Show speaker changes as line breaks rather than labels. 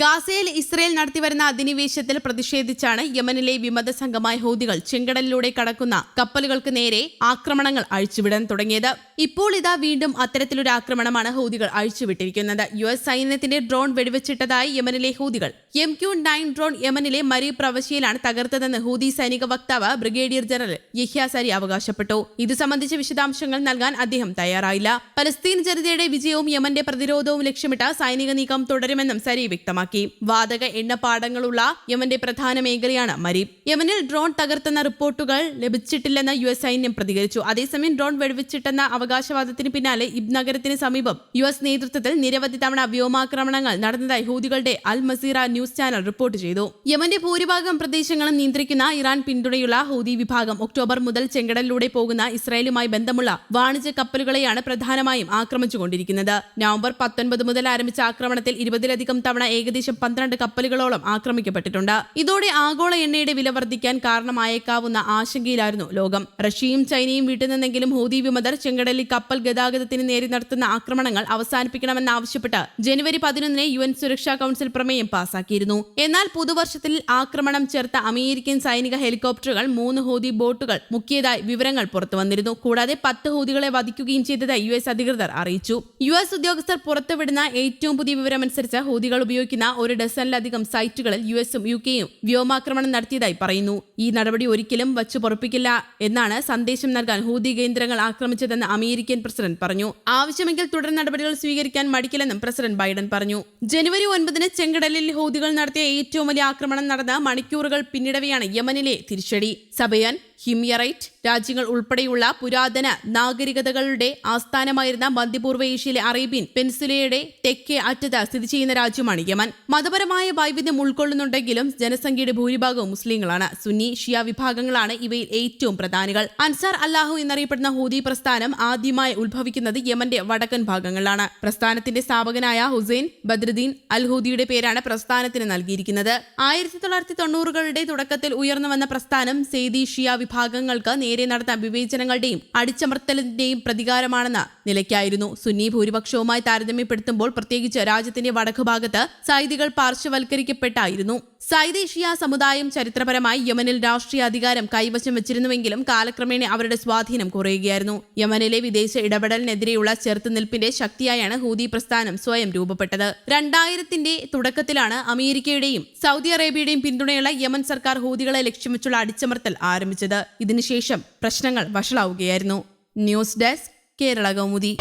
ഗാസയിൽ ഇസ്രയേൽ നടത്തിവരുന്ന അധിനിവേശത്തിൽ പ്രതിഷേധിച്ചാണ് യമനിലെ വിമത സംഘമായ ഹൂതികൾ ചെങ്കടലിലൂടെ കടക്കുന്ന കപ്പലുകൾക്ക് നേരെ ആക്രമണങ്ങൾ അഴിച്ചുവിടാൻ തുടങ്ങിയത്. ഇപ്പോൾ ഇതാ വീണ്ടും അത്തരത്തിലൊരു ആക്രമണമാണ് ഹൂതികൾ അഴിച്ചുവിട്ടിരിക്കുന്നത്. യു എസ് സൈന്യത്തിന്റെ ഡ്രോൺ വെടിവെച്ചിട്ടതായി യമനിലെ ഹൂതികൾ. എം ക്യു നയൻ ഡ്രോൺ യമനിലെ മരി പ്രവശ്യയിലാണ് തകർത്തതെന്ന് ഹൂതി സൈനിക വക്താവ് ബ്രിഗേഡിയർ ജനറൽ യഹ്യാസരി അവകാശപ്പെട്ടു. ഇത് സംബന്ധിച്ച വിശദാംശങ്ങൾ നൽകാൻ അദ്ദേഹം തയ്യാറായില്ല. പലസ്തീൻ ജനതയുടെ വിജയവും യമന്റെ പ്രതിരോധവും ലക്ഷ്യമിട്ട സൈനിക നീക്കം തുടരുമെന്നും സരി വ്യക്തമാക്കി. വാതക എണ്ണപ്പാടങ്ങളുള്ള യമന്റെ പ്രധാന മേഖലയാണ് മരീബ് യമനിൽ ഡ്രോൺ തകർത്തെന്ന റിപ്പോർട്ടുകൾ ലഭിച്ചിട്ടില്ലെന്ന് യു എസ് സൈന്യം പ്രതികരിച്ചു. അതേസമയം ഡ്രോൺ വെടിവെച്ചിട്ടെന്ന അവകാശവാദത്തിന് പിന്നാലെ ഇബ് നഗരത്തിന് സമീപം യു എസ് നേതൃത്വത്തിൽ നിരവധി തവണ വ്യോമാക്രമണങ്ങൾ നടന്നതായി ഹൂദികളുടെ Al Masirah news channel report ചെയ്തു. യമന്റെ ഭൂരിഭാഗം പ്രദേശങ്ങളും നിയന്ത്രിക്കുന്ന ഇറാൻ പിന്തുണയുള്ള ഹൂദി വിഭാഗം ഒക്ടോബർ മുതൽ ചെങ്കടലിലൂടെ പോകുന്ന ഇസ്രായേലുമായി ബന്ധമുള്ള വാണിജ്യ കപ്പലുകളെയാണ് പ്രധാനമായും ആക്രമിച്ചുകൊണ്ടിരിക്കുന്നത്. നവംബർ പത്തൊൻപത് മുതൽ ആരംഭിച്ച ആക്രമണത്തിൽ ഇരുപതിലധികം തവണ ഏകദേശം പന്ത്രണ്ട് കപ്പലുകളോളം ആക്രമിക്കപ്പെട്ടിട്ടുണ്ട്. ഇതോടെ ആഗോള എണ്ണയുടെ വില വർദ്ധിക്കാൻ കാരണമായേക്കാവുന്ന ആശങ്കയിലായിരുന്നു ലോകം. റഷ്യയും ചൈനയും വിട്ടുനിന്നെങ്കിലും ഹൂതി വിമതർ ചെങ്കടലിൽ കപ്പൽ ഗതാഗതത്തിന് നേരെ നടത്തുന്ന ആക്രമണങ്ങൾ അവസാനിപ്പിക്കണമെന്നാവശ്യപ്പെട്ട് ജനുവരി പതിനൊന്നിന് യു എൻ സുരക്ഷാ കൌൺസിൽ പ്രമേയം പാസാക്കിയിരുന്നു. എന്നാൽ പുതുവർഷത്തിൽ ആക്രമണം ചേർത്ത അമേരിക്കൻ സൈനിക ഹെലികോപ്റ്ററുകൾ മൂന്ന് ഹൂതി ബോട്ടുകൾ മുക്കിയതായി വിവരങ്ങൾ പുറത്തുവന്നിരുന്നു. കൂടാതെ പത്ത് ഹൂതികളെ വധിക്കുകയും ചെയ്തതായി യു എസ് അധികൃതർ അറിയിച്ചു. യു എസ് ഉദ്യോഗസ്ഥർ പുറത്തുവിടുന്ന ഏറ്റവും പുതിയ വിവരമനുസരിച്ച് ഹൂതികൾ ഉപയോഗിക്കുന്ന ഒരു ഡസനിലധികം സൈറ്റുകളിൽ യു എസും യു കെയും വ്യോമാക്രമണം നടത്തിയതായി പറയുന്നു. ഈ നടപടി ഒരിക്കലും വച്ചു പൊറപ്പിക്കില്ല എന്നാണ് സന്ദേശം നൽകാൻ ഹൂതി കേന്ദ്രങ്ങൾ ആക്രമിച്ചതെന്ന് അമേരിക്കൻ പ്രസിഡന്റ് പറഞ്ഞു. ആവശ്യമെങ്കിൽ തുടർ നടപടികൾ സ്വീകരിക്കാൻ മടിക്കില്ലെന്നും പ്രസിഡന്റ് ബൈഡൻ പറഞ്ഞു. ജനുവരി ഒൻപതിന് ചെങ്കടലിൽ ഹൂതികൾ നടത്തിയ ഏറ്റവും വലിയ ആക്രമണം നടന്ന മണിക്കൂറുകൾ പിന്നിടവെയാണ് യമനിലെ തിരിച്ചടി. സബയാൻ ഹിമിയറൈറ്റ് രാജ്യങ്ങൾ ഉൾപ്പെടെയുള്ള പുരാതന നാഗരികതകളുടെ ആസ്ഥാനമായിരുന്ന മധ്യപൂർവ ഏഷ്യയിലെ അറേബ്യൻ പെൻസുലയുടെ തെക്കേ അറ്റത്ത് സ്ഥിതി ചെയ്യുന്ന രാജ്യമാണ് യമൻ. മതപരമായ വൈവിധ്യം ഉൾക്കൊള്ളുന്നുണ്ടെങ്കിലും ജനസംഖ്യയുടെ ഭൂരിഭാഗവും മുസ്ലിങ്ങളാണ്. സുന്നി ഷിയ വിഭാഗങ്ങളാണ് ഇവയിൽ ഏറ്റവും പ്രധാനികൾ. അൻസാർ അല്ലാഹു എന്നറിയപ്പെടുന്ന ഹൂദി പ്രസ്ഥാനം ആദ്യമായി ഉത്ഭവിക്കുന്നത് യമന്റെ വടക്കൻ ഭാഗങ്ങളിലാണ്. പ്രസ്ഥാനത്തിന്റെ സ്ഥാപകനായ ഹുസൈൻ ബദ്രുദ്ദീൻ അൽ ഹൂദിയുടെ പേരാണ് പ്രസ്ഥാനത്തിന് നൽകിയിരിക്കുന്നത്. ആയിരത്തി തൊള്ളായിരത്തി തൊണ്ണൂറുകളുടെ തുടക്കത്തിൽ ഉയർന്നു വന്ന പ്രസ്ഥാനം സെയ്ദി ഷിയ വിഭാഗങ്ങൾക്ക് നേരെ നടന്ന വിവേചനങ്ങളുടെയും അടിച്ചമർത്തലിന്റെയും പ്രതികാരമാണെന്ന നിലയ്ക്കായിരുന്നു. സുന്നി ഭൂരിപക്ഷവുമായി താരതമ്യപ്പെടുത്തുമ്പോൾ പ്രത്യേകിച്ച് രാജ്യത്തിന്റെ വടക്കു ഭാഗത്ത് സൈദികൾ പാർശ്വവൽക്കരിക്കപ്പെട്ടായിരുന്നു. സൈദേശീയ സമുദായം ചരിത്രപരമായി യമനിൽ രാഷ്ട്രീയ അധികാരം കൈവശം വെച്ചിരുന്നുവെങ്കിലും കാലക്രമേണ അവരുടെ സ്വാധീനം കുറയുകയായിരുന്നു. യമനിലെ വിദേശ ഇടപെടലിനെതിരെയുള്ള ചെറുത്തുനിൽപ്പിന്റെ ശക്തിയായാണ് ഹൂദി പ്രസ്ഥാനം സ്വയം രൂപപ്പെട്ടത്. രണ്ടായിരത്തിന്റെ തുടക്കത്തിലാണ് അമേരിക്കയുടെയും സൗദി അറേബ്യയുടെയും പിന്തുണയുള്ള യമൻ സർക്കാർ ഹൂദികളെ ലക്ഷ്യം വെച്ചുള്ള അടിച്ചമർത്തൽ ആരംഭിച്ചത്. ഇതിനുശേഷം പ്രശ്നങ്ങൾ വഷളാവുകയായിരുന്നു. News desk Kerala Kaumudi